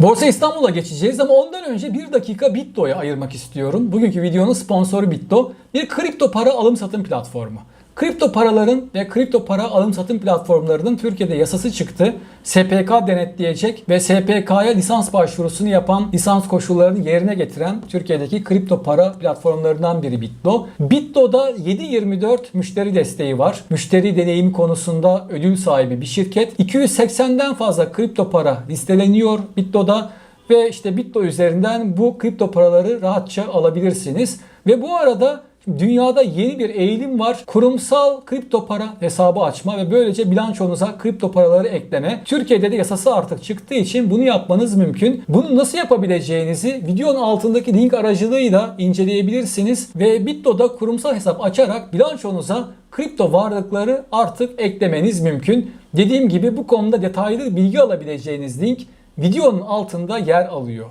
Borsa İstanbul'a geçeceğiz ama ondan önce bir dakika Bitto'ya ayırmak istiyorum. Bugünkü videonun sponsoru Bitto. Bir kripto para alım satım platformu. Kripto paraların ve kripto para alım satım platformlarının Türkiye'de yasası çıktı. SPK denetleyecek ve SPK'ya lisans başvurusunu yapan, lisans koşullarını yerine getiren Türkiye'deki kripto para platformlarından biri Bitto. Bitto'da 7/24 müşteri desteği var. Müşteri deneyimi konusunda ödül sahibi bir şirket. 280'den fazla kripto para listeleniyor Bitto'da ve işte Bitto üzerinden bu kripto paraları rahatça alabilirsiniz. Ve bu arada Dünyada yeni bir eğilim var. Kurumsal kripto para hesabı açma ve böylece bilançonuza kripto paraları ekleme. Türkiye'de de yasası artık çıktığı için bunu yapmanız mümkün. Bunu nasıl yapabileceğinizi videonun altındaki link aracılığıyla inceleyebilirsiniz ve Bitto'da kurumsal hesap açarak bilançonuza kripto varlıkları artık eklemeniz mümkün. Dediğim gibi bu konuda detaylı bilgi alabileceğiniz link videonun altında yer alıyor.